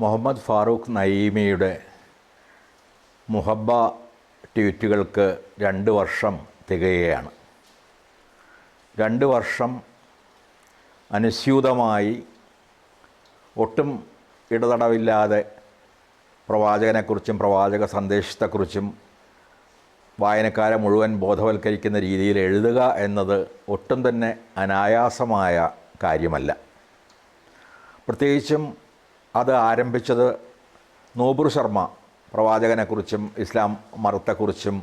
മുഹമ്മദ് ഫാറൂഖ് നയീമിയുടെ മുഹബ്ബ ട്വീറ്റുകൾക്ക് രണ്ട് വർഷം തികയുകയാണ്. രണ്ട് വർഷം അനുസ്യൂതമായി ഒട്ടും ഇടതടവില്ലാതെ പ്രവാചകനെക്കുറിച്ചും പ്രവാചക സന്ദേശത്തെക്കുറിച്ചും വായനക്കാരെ മുഴുവൻ ബോധവൽക്കരിക്കുന്ന രീതിയിൽ എഴുതുക എന്നത് ഒട്ടും തന്നെ അനായാസമായ കാര്യമല്ല. പ്രത്യേകിച്ചും അത് ആരംഭിച്ചത് നൂബുർ ശർമ്മ പ്രവാചകനെക്കുറിച്ചും ഇസ്ലാം മതത്തെക്കുറിച്ചും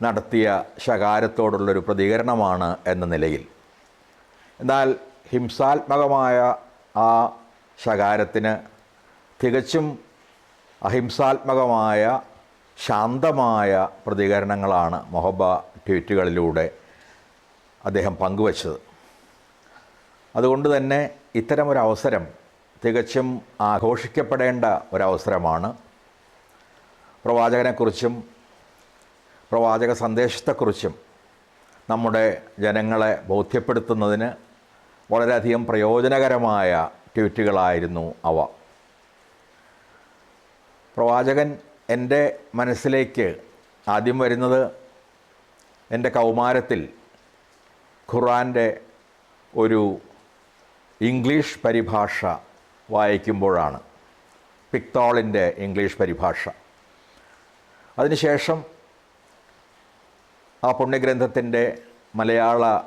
നടത്തിയ ശകാരത്തോടുള്ളൊരു പ്രതികരണമാണ് എന്ന നിലയിൽ. എന്നാൽ ഹിംസാത്മകമായ ആ ശകാരത്തിന് തികച്ചും അഹിംസാത്മകമായ ശാന്തമായ പ്രതികരണങ്ങളാണ് മൊഹബ ട്വീറ്റുകളിലൂടെ അദ്ദേഹം പങ്കുവച്ചത്. അതുകൊണ്ട് തന്നെ ഇത്തരമൊരവസരം തികച്ചും ആഘോഷിക്കപ്പെടേണ്ട ഒരവസരമാണ്. പ്രവാചകനെക്കുറിച്ചും പ്രവാചക സന്ദേശത്തെക്കുറിച്ചും നമ്മുടെ ജനങ്ങളെ ബോധ്യപ്പെടുത്തുന്നതിന് വളരെയധികം പ്രയോജനകരമായ ട്വീറ്റുകളായിരുന്നു അവ. പ്രവാചകൻ എന്റെ മനസ്സിലേക്ക് ആദ്യം വരുന്നത് എന്റെ കൗമാരത്തിൽ ഖുറാന്റെ ഒരു ഇംഗ്ലീഷ് പരിഭാഷ വായിക്കുമ്പോഴാണ്. പിക്തോളിന്റെ ഇംഗ്ലീഷ് പരിഭാഷ. അതിനുശേഷം ആ പുണ്യഗ്രന്ഥത്തിന്റെ മലയാള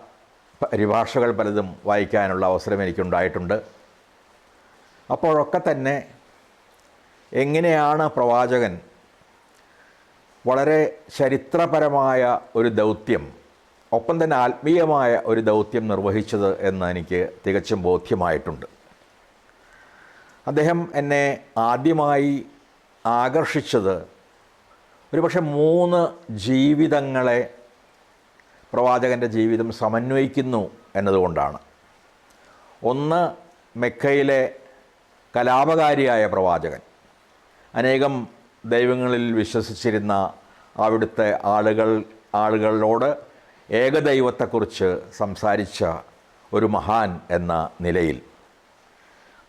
പരിഭാഷകൾ പലതും വായിക്കാനുള്ള അവസരം എനിക്കുണ്ടായിട്ടുണ്ട്. അപ്പോഴൊക്കെ തന്നെ എങ്ങനെയാണ് പ്രവാചകൻ വളരെ ചരിത്രപരമായ ഒരു ദൗത്യം ഒപ്പം തന്നെ ആത്മീയമായ ഒരു ദൗത്യം നിർവഹിച്ചത് എന്ന് എനിക്ക് തികച്ചും ബോധ്യമായിട്ടുണ്ട്. അദ്ദേഹം എന്നെ ആദ്യമായി ആകർഷിച്ചത് ഒരുപക്ഷെ മൂന്ന് ജീവിതങ്ങളെ പ്രവാചകന്റെ ജീവിതം സമന്വയിക്കുന്നു എന്നതുകൊണ്ടാണ്. ഒന്ന് മെക്കയിലെ കലാപകാരിയായ പ്രവാചകൻ. അനേകം ദൈവങ്ങളിൽ വിശ്വസിച്ചിരുന്ന അവിടുത്തെ ആളുകൾ ആളുകളോട് ഏകദൈവത്തെക്കുറിച്ച് സംസാരിച്ച ഒരു മഹാൻ എന്ന നിലയിൽ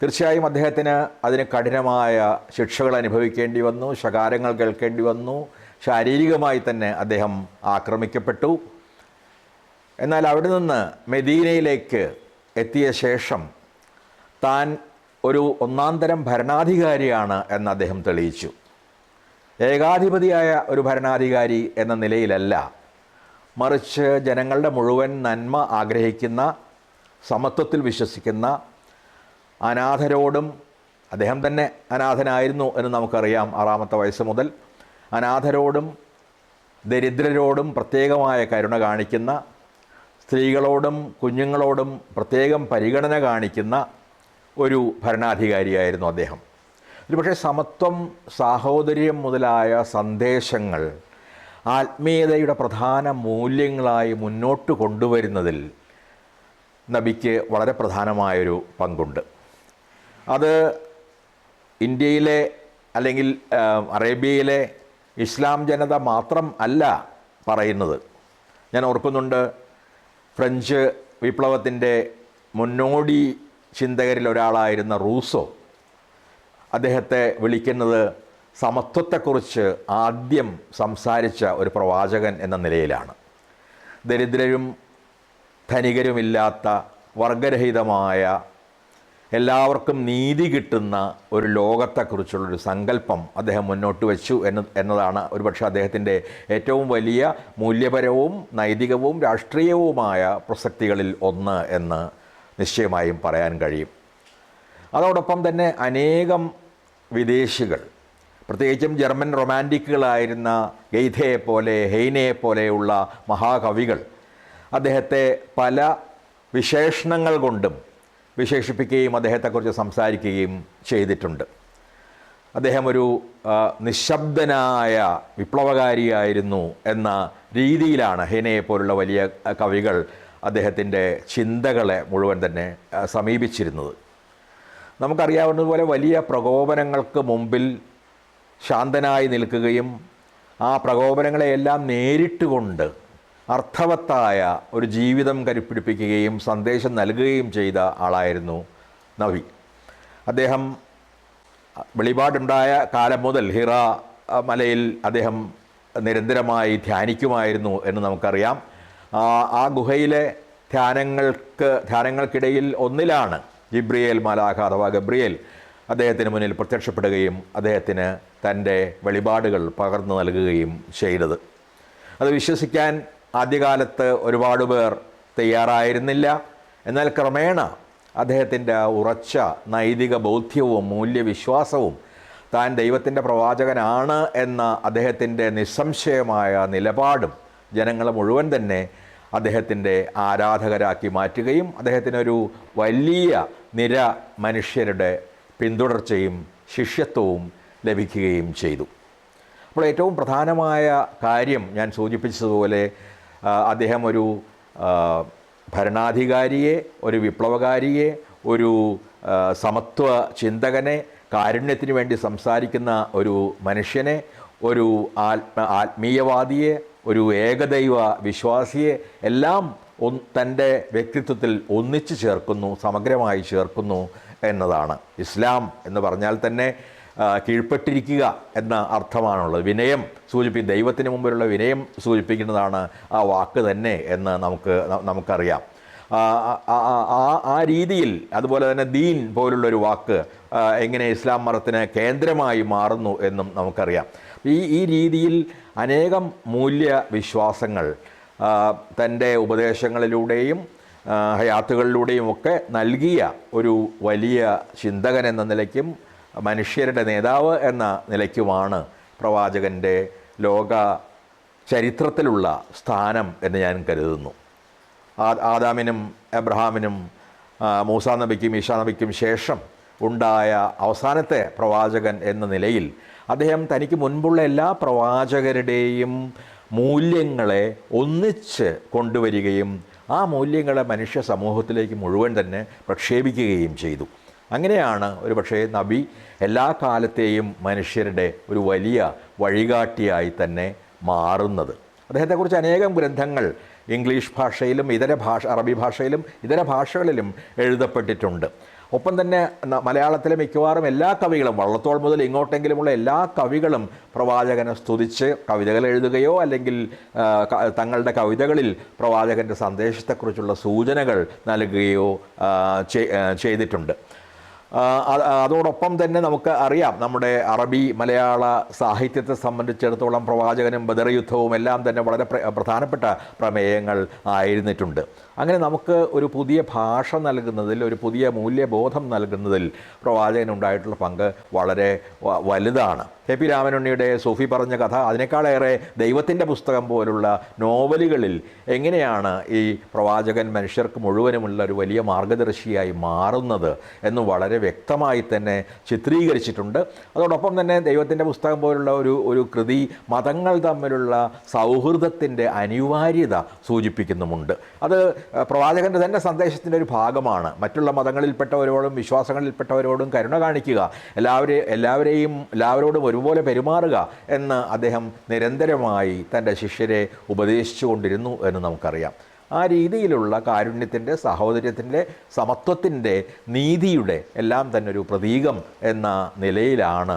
തീർച്ചയായും അദ്ദേഹത്തിന് അതിന് കഠിനമായ ശിക്ഷകൾ അനുഭവിക്കേണ്ടി വന്നു ശകാരങ്ങൾ കേൾക്കേണ്ടി വന്നു. ശാരീരികമായി തന്നെ അദ്ദേഹം ആക്രമിക്കപ്പെട്ടു. എന്നാൽ അവിടെ നിന്ന് മെദീനയിലേക്ക് എത്തിയ ശേഷം താൻ ഒരു ഒന്നാം തരം ഭരണാധികാരിയാണ് എന്ന് അദ്ദേഹം തെളിയിച്ചു. ഏകാധിപതിയായ ഒരു ഭരണാധികാരി എന്ന നിലയിലല്ല. മറിച്ച് ജനങ്ങളുടെ മുഴുവൻ നന്മ ആഗ്രഹിക്കുന്ന സമത്വത്തിൽ വിശ്വസിക്കുന്ന അനാഥരോടും അദ്ദേഹം തന്നെ അനാഥനായിരുന്നു എന്ന് നമുക്കറിയാം ആറാമത്തെ വയസ്സ് മുതൽ. അനാഥരോടും ദരിദ്രരോടും പ്രത്യേകമായ കരുണ കാണിക്കുന്ന സ്ത്രീകളോടും കുഞ്ഞുങ്ങളോടും പ്രത്യേകം പരിഗണന കാണിക്കുന്ന ഒരു ഭരണാധികാരിയായിരുന്നു അദ്ദേഹം. ഒരുപക്ഷെ സമത്വം സാഹോദര്യം മുതലായ സന്ദേശങ്ങൾ ആത്മീയതയുടെ പ്രധാന മൂല്യങ്ങളായി മുന്നോട്ട് കൊണ്ടുവരുന്നതിൽ നബിക്ക് വളരെ പ്രധാനമായൊരു പങ്കുണ്ട്. അത് ഇന്ത്യയിലെ അല്ലെങ്കിൽ അറേബ്യയിലെ ഇസ്ലാം ജനത മാത്രം അല്ല പറയുന്നത്. ഞാൻ ഓർക്കുന്നുണ്ട് ഫ്രഞ്ച് വിപ്ലവത്തിന്റെ മുന്നോടി ചിന്തകരിൽ ഒരാളായിരുന്ന റൂസോ. അദ്ദേഹത്തെ വിളിക്കുന്നത് സമത്വത്തെക്കുറിച്ച് ആദ്യം സംസാരിച്ച ഒരു പ്രവാചകൻ എന്ന നിലയിലാണ്. ദരിദ്രരും ധനികരുമില്ലാത്ത വർഗരഹിതമായ എല്ലാവർക്കും നീതി കിട്ടുന്ന ഒരു ലോകത്തെക്കുറിച്ചുള്ളൊരു സങ്കല്പം അദ്ദേഹം മുന്നോട്ട് വെച്ചു എന്ന് എന്നതാണ് ഒരുപക്ഷെ അദ്ദേഹത്തിന്റെ ഏറ്റവും വലിയ മൂല്യപരവും നൈതികവും രാഷ്ട്രീയവുമായ പ്രസക്തികളിൽ ഒന്ന് എന്ന് നിശ്ചയമായും പറയാൻ കഴിയും. അതോടൊപ്പം തന്നെ അനേകം വിദേശികൾ പ്രത്യേകിച്ചും ജർമ്മൻ റൊമാന്റിക്കുകളായിരുന്ന ഗെയ്ഥയെ പോലെ ഹെയ്നയെ പോലെയുള്ള മഹാകവികൾ അദ്ദേഹത്തെ പല വിശേഷണങ്ങൾ കൊണ്ടും വിശേഷിപ്പിക്കുകയും അദ്ദേഹത്തെക്കുറിച്ച് സംസാരിക്കുകയും ചെയ്തിട്ടുണ്ട്. അദ്ദേഹം ഒരു നിശബ്ദനായ വിപ്ലവകാരിയായിരുന്നു എന്ന രീതിയിലാണ് ഹെനയെ പോലുള്ള വലിയ കവികൾ അദ്ദേഹത്തിന്റെ ചിന്തകളെ മുഴുവൻ തന്നെ സമീപിച്ചിരുന്നത്. നമുക്കറിയാവുന്നതുപോലെ വലിയ പ്രകോപനങ്ങൾക്ക് മുമ്പിൽ ശാന്തനായി നിൽക്കുകയും ആ പ്രകോപനങ്ങളെയെല്ലാം നേരിട്ടുകൊണ്ട് അർത്ഥവത്തായ ഒരു ജീവിതം കരുപ്പിടിപ്പിക്കുകയും സന്ദേശം നൽകുകയും ചെയ്ത ആളായിരുന്നു നവി. അദ്ദേഹം വെളിപാടുണ്ടായ കാലം മുതൽ ഹിറ മലയിൽ അദ്ദേഹം നിരന്തരമായി ധ്യാനിക്കുമായിരുന്നു എന്ന് നമുക്കറിയാം. ആ, ആ ഗുഹയിലെ ധ്യാനങ്ങൾക്ക് ധ്യാനങ്ങൾക്കിടയിൽ ഒന്നിലാണ് ജിബ്രിയേൽ മലാഖ അഥവാ ഗബ്രിയേൽ അദ്ദേഹത്തിന് മുന്നിൽ പ്രത്യക്ഷപ്പെടുകയും അദ്ദേഹത്തിന് തന്റെ വെളിപാടുകൾ പകർന്നു നൽകുകയും ചെയ്തത്. അത് വിശ്വസിക്കാൻ ആദ്യകാലത്ത് ഒരുപാട് പേർ തയ്യാറായിരുന്നില്ല. എന്നാൽ ക്രമേണ അദ്ദേഹത്തിന്റെ ഉറച്ച നൈതിക ബോധ്യവും മൂല്യവിശ്വാസവും താൻ ദൈവത്തിന്റെ പ്രവാചകനാണ് എന്ന അദ്ദേഹത്തിന്റെ നിസ്സംശയമായ നിലപാടും ജനങ്ങൾ മുഴുവൻ തന്നെ അദ്ദേഹത്തിന്റെ ആരാധകരാക്കി മാറ്റുകയും അദ്ദേഹത്തിനൊരു വലിയ നിര മനുഷ്യരുടെ പിന്തുടർച്ചയും ശിഷ്യത്വവും ലഭിക്കുകയും ചെയ്തു. അപ്പോൾ ഏറ്റവും പ്രധാനമായ കാര്യം ഞാൻ സൂചിപ്പിച്ചതുപോലെ അദ്ദേഹം ഒരു ഭരണാധികാരിയെ ഒരു വിപ്ലവകാരിയെ ഒരു സമത്വ ചിന്തകനെ കാരുണ്യത്തിന് വേണ്ടി സംസാരിക്കുന്ന ഒരു മനുഷ്യനെ ഒരു ആത്മ ആത്മീയവാദിയെ ഒരു ഏകദൈവ വിശ്വാസിയെ എല്ലാം തന്റെ വ്യക്തിത്വത്തിൽ ഒന്നിച്ചു ചേർക്കുന്നു സമഗ്രമായി ചേർക്കുന്നു എന്നതാണ്. ഇസ്ലാം എന്ന് പറഞ്ഞാൽ തന്നെ കീഴ്പ്പെട്ടിരിക്കുക എന്ന അർത്ഥമാണുള്ളത്. വിനയം സൂചിപ്പി ദൈവത്തിന് മുമ്പിലുള്ള വിനയം സൂചിപ്പിക്കുന്നതാണ് ആ വാക്ക് തന്നെ എന്ന് നമുക്ക് നമുക്കറിയാം. ആ, രീതിയിൽ അതുപോലെ തന്നെ ദീൻ പോലുള്ളൊരു വാക്ക് എങ്ങനെ ഇസ്ലാം മതത്തിന് കേന്ദ്രമായി മാറുന്നു എന്നും നമുക്കറിയാം. ഈ ഈ രീതിയിൽ അനേകം മൂല്യ വിശ്വാസങ്ങൾ തന്റെ ഉപദേശങ്ങളിലൂടെയും ഹയാത്തുകളിലൂടെയും ഒക്കെ നൽകിയ ഒരു വലിയ ചിന്തകൻ എന്ന നിലയ്ക്കും മനുഷ്യരുടെ നേതാവ് എന്ന നിലയ്ക്കുമാണ് പ്രവാചകന്റെ ലോക ചരിത്രത്തിലുള്ള സ്ഥാനം എന്ന് ഞാൻ കരുതുന്നു. ആ- ആദാമിനും എബ്രഹാമിനും മൂസാ നബിക്കും ഈശാ നബിക്കും ശേഷം ഉണ്ടായ അവസാനത്തെ പ്രവാചകൻ എന്ന നിലയിൽ അദ്ദേഹം തനിക്ക് മുൻപുള്ള എല്ലാ പ്രവാചകരുടെയും മൂല്യങ്ങളെ ഒന്നിച്ച് കൊണ്ടുവരികയും ആ മൂല്യങ്ങളെ മനുഷ്യ സമൂഹത്തിലേക്ക് മുഴുവൻ തന്നെ പ്രക്ഷേപിക്കുകയും ചെയ്തു. അങ്ങനെയാണ് ഒരു പക്ഷേ നബി എല്ലാ കാലത്തെയും മനുഷ്യരുടെ ഒരു വലിയ വഴികാട്ടിയായി തന്നെ മാറുന്നത്. അദ്ദേഹത്തെക്കുറിച്ച് അനേകം ഗ്രന്ഥങ്ങൾ ഇംഗ്ലീഷ് ഭാഷയിലും ഇതര ഭാഷ അറബി ഭാഷയിലും ഇതര ഭാഷകളിലും എഴുതപ്പെട്ടിട്ടുണ്ട്. ഒപ്പം തന്നെ മലയാളത്തിലെ മിക്കവാറും എല്ലാ കവികളും വള്ളത്തോൾ മുതൽ ഇങ്ങോട്ടെങ്കിലുമുള്ള എല്ലാ കവികളും പ്രവാചകനെ സ്തുതിച്ച് കവിതകൾ എഴുതുകയോ അല്ലെങ്കിൽ തങ്ങളുടെ കവിതകളിൽ പ്രവാചകന്റെ സന്ദേശത്തെക്കുറിച്ചുള്ള സൂചനകൾ നൽകുകയോ ചെയ്തിട്ടുണ്ട്. അതോടൊപ്പം തന്നെ നമുക്ക് അറിയാം നമ്മുടെ അറബി മലയാള സാഹിത്യത്തെ സംബന്ധിച്ചിടത്തോളം പ്രവാചകനും ബദർ യുദ്ധവും എല്ലാം തന്നെ വളരെ പ്രധാനപ്പെട്ട പ്രമേയങ്ങൾ ആയിരുന്നിട്ടുണ്ട്. അങ്ങനെ നമുക്ക് ഒരു പുതിയ ഭാഷ നൽകുന്നതിൽ ഒരു പുതിയ മൂല്യബോധം നൽകുന്നതിൽ പ്രവാചകനുണ്ടായിട്ടുള്ള പങ്ക് വളരെ വലുതാണ്. കെ പി രാമനുണ്ണിയുടെ സൂഫി പറഞ്ഞ കഥ അതിനേക്കാളേറെ ദൈവത്തിന്റെ പുസ്തകം പോലുള്ള നോവലുകളിൽ എങ്ങനെയാണ് ഈ പ്രവാചകൻ മനുഷ്യർക്ക് മുഴുവനുമുള്ള ഒരു വലിയ മാർഗദർശിയായി മാറുന്നത് എന്ന് വളരെ വ്യക്തമായി തന്നെ ചിത്രീകരിച്ചിട്ടുണ്ട്. അതോടൊപ്പം തന്നെ ദൈവത്തിന്റെ പുസ്തകം പോലുള്ള ഒരു ഒരു കൃതി മതങ്ങൾ തമ്മിലുള്ള സൗഹൃദത്തിന്റെ അനിവാര്യത സൂചിപ്പിക്കുന്നുമുണ്ട്. അത് പ്രവാചകന്റെ തന്നെ സന്ദേശത്തിന്റെ ഒരു ഭാഗമാണ്. മറ്റുള്ള മതങ്ങളിൽപ്പെട്ടവരോടും വിശ്വാസങ്ങളിൽപ്പെട്ടവരോടും കരുണ കാണിക്കുക എല്ലാവരെയും എല്ലാവരെയും എല്ലാവരോടും ഒരുപോലെ പെരുമാറുക എന്ന് അദ്ദേഹം നിരന്തരമായി തന്റെ ശിഷ്യരെ ഉപദേശിച്ചു കൊണ്ടിരുന്നു എന്ന് നമുക്കറിയാം. ആ രീതിയിലുള്ള കാരുണ്യത്തിന്റെ സഹോദര്യത്തിന്റെ സമത്വത്തിന്റെ നീതിയുടെ എല്ലാം തന്നെ ഒരു പ്രതീകം എന്ന നിലയിലാണ്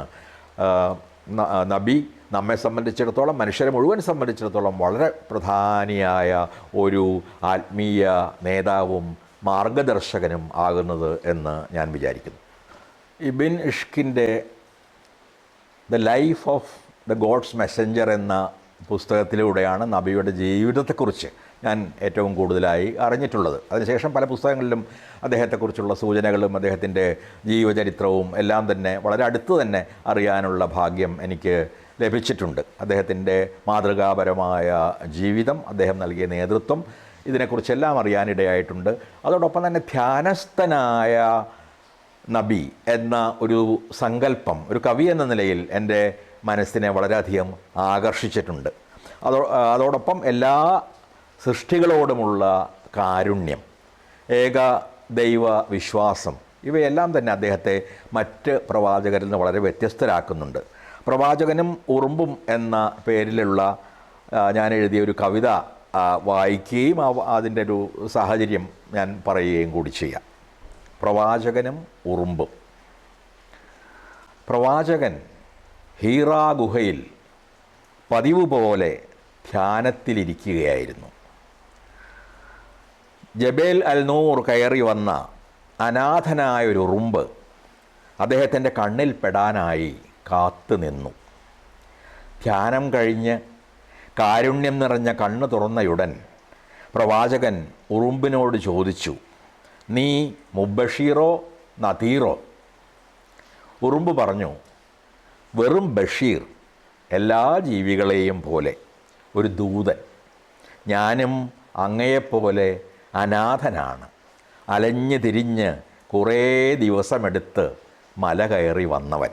നബി നമ്മെ സംബന്ധിച്ചിടത്തോളം മനുഷ്യരെ മുഴുവൻ സംബന്ധിച്ചിടത്തോളം വളരെ പ്രധാനിയായ ഒരു ആത്മീയ നേതാവും മാർഗദർശകനും ആകുന്നത് എന്ന് ഞാൻ വിചാരിക്കുന്നു. ഇബിൻ ഇഷ്കിന്റെ the life of the God's messenger എന്ന പുസ്തകത്തിലൂടെയാണ് നബിയുടെ ജീവിതത്തെക്കുറിച്ച് ഞാൻ ഏറ്റവും കൂടുതലായി അറിഞ്ഞിട്ടുള്ളത്. അതിനുശേഷം പല പുസ്തകങ്ങളിലും അദ്ദേഹത്തെക്കുറിച്ചുള്ള സൂചനകളും അദ്ദേഹത്തിന്റെ ജീവചരിത്രവും എല്ലാം തന്നെ വളരെ അടുത്ത് തന്നെ അറിയാനുള്ള ഭാഗ്യം എനിക്ക് ലഭിച്ചിട്ടുണ്ട്. അദ്ദേഹത്തിന്റെ മാതൃകാപരമായ ജീവിതം അദ്ദേഹം നൽകിയ നേതൃത്വം ഇതിനെക്കുറിച്ചെല്ലാം അറിയാനിടയായിട്ടുണ്ട്. അതോടൊപ്പം തന്നെ ധ്യാനസ്ഥനായ നബി എന്ന ഒരു സങ്കല്പം ഒരു കവി എന്ന നിലയിൽ എന്റെ മനസ്സിനെ വളരെയധികം ആകർഷിച്ചിട്ടുണ്ട്. അതോ അതോടൊപ്പം എല്ലാ സൃഷ്ടികളോടുമുള്ള കാരുണ്യം ഏക ദൈവ വിശ്വാസം ഇവയെല്ലാം തന്നെ അദ്ദേഹത്തെ മറ്റ് പ്രവാചകരിൽ നിന്ന് വളരെ വ്യത്യസ്തരാക്കുന്നുണ്ട്. പ്രവാചകനും ഉറുമ്പും എന്ന പേരിലുള്ള ഞാൻ എഴുതിയ ഒരു കവിത വായിക്കുകയും അതിന്റെ ഒരു സാഹചര്യം ഞാൻ പറയുകയും കൂടി ചെയ്യാം. പ്രവാചകനും ഉറുമ്പും. പ്രവാചകൻ ഹീറാ ഗുഹയിൽ പതിവ് പോലെ ധ്യാനത്തിലിരിക്കുകയായിരുന്നു. ജബേൽ അൽ നൂർ കയറി വന്ന അനാഥനായൊരു ഉറുമ്പ് അദ്ദേഹത്തിന്റെ കണ്ണിൽ പെടാനായി കാത്തു നിന്നു. ധ്യാനം കഴിഞ്ഞ് കാരുണ്യം നിറഞ്ഞ കണ്ണ് തുറന്നയുടൻ പ്രവാചകൻ ഉറുമ്പിനോട് ചോദിച്ചു നീ മുബഷീറോ നദീറോ? ഉറുമ്പ് പറഞ്ഞു വെറും ബഷീർ എല്ലാ ജീവികളെയും പോലെ ഒരു ദൂതൻ. ഞാനും അങ്ങയെപ്പോലെ അനാഥനാണ്. അലഞ്ഞു തിരിഞ്ഞ് കുറേ ദിവസമെടുത്ത് മല കയറി വന്നവൻ.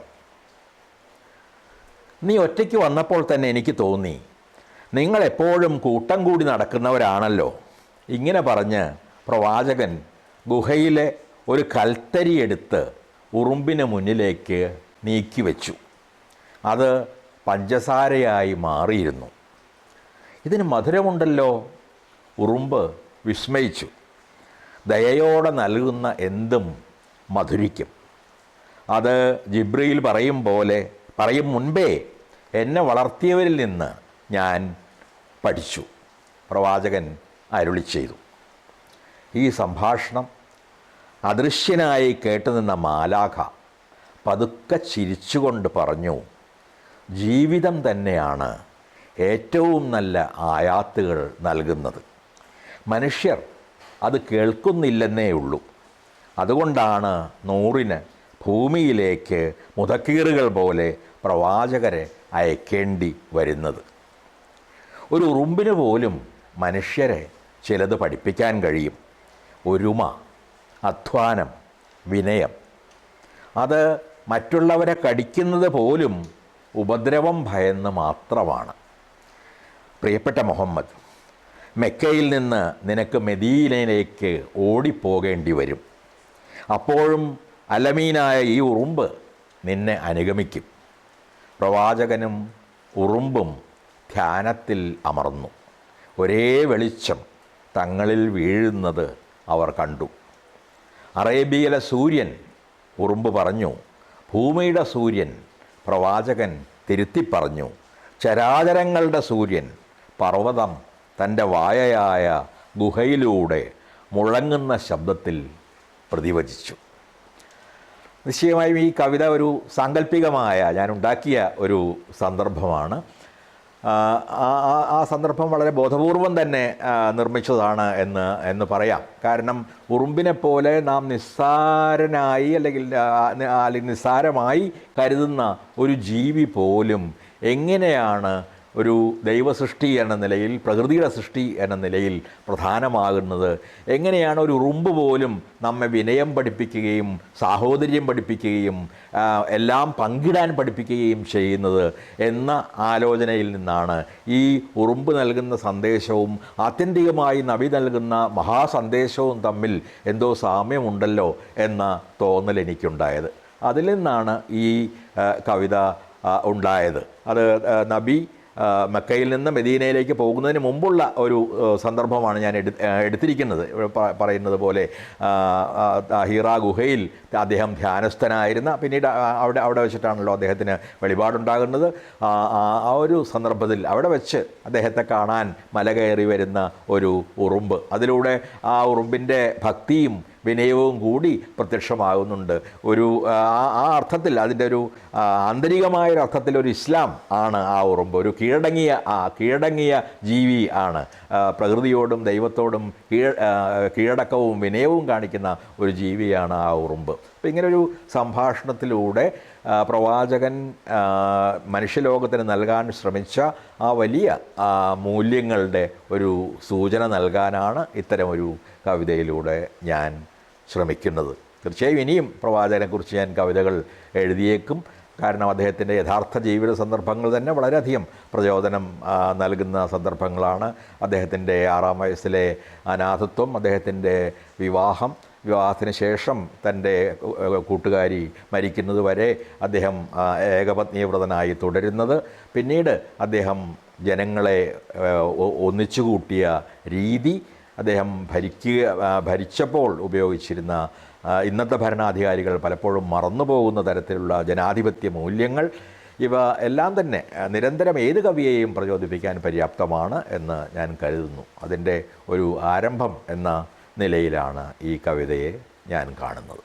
നീ ഒറ്റയ്ക്ക് വന്നപ്പോൾ തന്നെ എനിക്ക് തോന്നി. നിങ്ങൾ എപ്പോഴും കൂട്ടം കൂടി നടക്കുന്നവരാണല്ലോ. ഇങ്ങനെ പറഞ്ഞ് പ്രവാചകൻ ഗുഹയിലെ ഒരു കൽത്തരി എടുത്ത് ഉറുമ്പിന് മുന്നിലേക്ക് നീക്കി വെച്ചു. അത് പഞ്ചസാരയായി മാറിയിരുന്നു. ഇതിന് മധുരമുണ്ടല്ലോ. ഉറുമ്പ് വിസ്മയിച്ചു. ദയയോടെ നൽകുന്ന എന്തും മധുരിക്കും. അത് ജിബ്രിയിൽ പറയും പോലെ പറയും മുൻപേ എന്നെ വളർത്തിയവരിൽ നിന്ന് ഞാൻ പഠിച്ചു. പ്രവാചകൻ അരുളി ചെയ്തു. ഈ സംഭാഷണം അദൃശ്യനായി കേട്ടുനിന്ന മാലാഖ പതുക്കെ ചിരിച്ചുകൊണ്ട് പറഞ്ഞു ജീവിതം തന്നെയാണ് ഏറ്റവും നല്ല ആയാത്തുകൾ നൽകുന്നത്. മനുഷ്യർ അത് കേൾക്കുന്നില്ലെന്നേ ഉള്ളൂ. അതുകൊണ്ടാണ് നൂറിന് ഭൂമിയിലേക്ക് മുതക്കീറുകൾ പോലെ പ്രവാചകരെ അയക്കേണ്ടി വരുന്നത്. ഒരു ഉറുമ്പിന് പോലും മനുഷ്യരെ ചിലത് പഠിപ്പിക്കാൻ കഴിയും. ഒരുമ അധ്വാനം വിനയം. അത് മറ്റുള്ളവരെ കടിക്കുന്നത് പോലും ഉപദ്രവം ഭയന്ന് മാത്രമാണ്. പ്രിയപ്പെട്ട മുഹമ്മദ് മെക്കയിൽ നിന്ന് നിനക്ക് മെദീനയിലേക്ക് ഓടിപ്പോകേണ്ടി വരും. അപ്പോഴും അലമീനായ ഈ ഉറുമ്പ് നിന്നെ അനുഗമിക്കും. പ്രവാചകനും ഉറുമ്പും ധ്യാനത്തിൽ അമർന്നു. ഒരേ വെളിച്ചം തങ്ങളിൽ വീഴുന്നത് അവർ കണ്ടു. അറേബ്യയിലെ സൂര്യൻ ഉറുമ്പ് പറഞ്ഞു ഭൂമിയുടെ സൂര്യൻ പ്രവാചകൻ തിരുത്തി പറഞ്ഞു ചരാചരങ്ങളുടെ സൂര്യൻ പർവതം തന്റെ വായയായ ഗുഹയിലൂടെ മുഴങ്ങുന്ന ശബ്ദത്തിൽ പ്രതിവചിച്ചു. നിശ്ചയമായും ഈ കവിത ഒരു സാങ്കല്പികമായ ഞാൻ ഉണ്ടാക്കിയ ഒരു സന്ദർഭമാണ്. ആ, സന്ദർഭം വളരെ ബോധപൂർവം തന്നെ നിർമ്മിച്ചതാണ് എന്ന് എന്ന് പറയാം. കാരണം ഉറുമ്പിനെ പോലെ നാം നിസ്സാരനായി അല്ലെങ്കിൽ അല്ലെങ്കിൽ നിസ്സാരമായി കരുതുന്ന ഒരു ജീവി പോലും എങ്ങനെയാണ് ഒരു ദൈവസൃഷ്ടി എന്ന നിലയിൽ പ്രകൃതിയുടെ സൃഷ്ടി എന്ന നിലയിൽ പ്രധാനമാകുന്നത്. എങ്ങനെയാണ് ഒരു ഉറുമ്പ് പോലും നമ്മെ വിനയം പഠിപ്പിക്കുകയും സാഹോദര്യം പഠിപ്പിക്കുകയും എല്ലാം പങ്കിടാൻ പഠിപ്പിക്കുകയും ചെയ്യുന്നത് എന്ന ആലോചനയിൽ നിന്നാണ്. ഈ ഉറുമ്പ് നൽകുന്ന സന്ദേശവും ആത്യന്തികമായി നബി നൽകുന്ന മഹാസന്ദേശവും തമ്മിൽ എന്തോ സാമ്യമുണ്ടല്ലോ എന്ന തോന്നൽ എനിക്കുണ്ടായത്. അതിൽ നിന്നാണ് ഈ കവിത ഉണ്ടായത്. അത് നബി മക്കയിൽ നിന്ന് മെദീനയിലേക്ക് പോകുന്നതിന് മുമ്പുള്ള ഒരു സന്ദർഭമാണ് ഞാൻ എടു എടുത്തിരിക്കുന്നത്. പറയുന്നത് പോലെ ഹീറ ഗുഹയിൽ അദ്ദേഹം ധ്യാനസ്ഥനായിരുന്ന പിന്നീട് അവിടെ അവിടെ വെച്ചിട്ടാണല്ലോ അദ്ദേഹത്തിന് വെളിപാടുണ്ടാകുന്നത് ആ ഒരു സന്ദർഭത്തിൽ അവിടെ വെച്ച് അദ്ദേഹത്തെ കാണാൻ മല കയറി വരുന്ന ഒരു ഉറുമ്പ്. അതിലൂടെ ആ ഉറുമ്പിന്റെ ഭക്തിയും വിനയവും കൂടി പ്രത്യക്ഷമാകുന്നുണ്ട്. ഒരു ആ അർത്ഥത്തിൽ അതിന്റെ ഒരു ആന്തരികമായ ഒരു അർത്ഥത്തിൽ ഒരു ഇസ്ലാം ആണ് ആ ഉറുമ്പ്. ഒരു കീഴടങ്ങിയ ആ കീഴടങ്ങിയ ജീവി ആണ്. പ്രകൃതിയോടും ദൈവത്തോടും കീഴ കീഴടക്കവും വിനയവും കാണിക്കുന്ന ഒരു ജീവിയാണ് ആ ഉറുമ്പ്. അപ്പോൾ ഇങ്ങനൊരു സംഭാഷണത്തിലൂടെ പ്രവാചകൻ മനുഷ്യലോകത്തിന് നൽകാൻ ശ്രമിച്ച ആ വലിയ മൂല്യങ്ങളുടെ ഒരു സൂചന നൽകാനാണ് ഇത്തരമൊരു കവിതയിലൂടെ ഞാൻ ശ്രമിക്കുന്നത്. തീർച്ചയായും ഇനിയും പ്രവാചകനെക്കുറിച്ച് ഞാൻ കവിതകൾ എഴുതിയേക്കും. കാരണം അദ്ദേഹത്തിന്റെ യഥാർത്ഥ ജീവിത സന്ദർഭങ്ങൾ തന്നെ വളരെയധികം പ്രചോദനം നൽകുന്ന സന്ദർഭങ്ങളാണ്. അദ്ദേഹത്തിന്റെ ആറാം വയസ്സിലെ അനാഥത്വം അദ്ദേഹത്തിന്റെ വിവാഹം വിവാഹത്തിന് ശേഷം തന്റെ കൂട്ടുകാരി മരിക്കുന്നത് വരെ അദ്ദേഹം ഏകപത്നീവ്രതനായി തുടരുന്നത്. പിന്നീട് അദ്ദേഹം ജനങ്ങളെ ഒന്നിച്ചു കൂട്ടിയ രീതി അദ്ദേഹം ഭരിക്കുക ഭരിച്ചപ്പോൾ ഉപയോഗിച്ചിരുന്ന ഇന്നത്തെ ഭരണാധികാരികൾ പലപ്പോഴും മറന്നുപോകുന്ന തരത്തിലുള്ള ജനാധിപത്യ മൂല്യങ്ങൾ. ഇവ എല്ലാം തന്നെ നിരന്തരം ഏത് കവിയെയും പ്രചോദിപ്പിക്കാൻ പര്യാപ്തമാണ് എന്ന് ഞാൻ കരുതുന്നു. അതിന്റെ ഒരു ആരംഭം എന്ന നിലയിലാണ് ഈ കവിതയെ ഞാൻ കാണുന്നത്.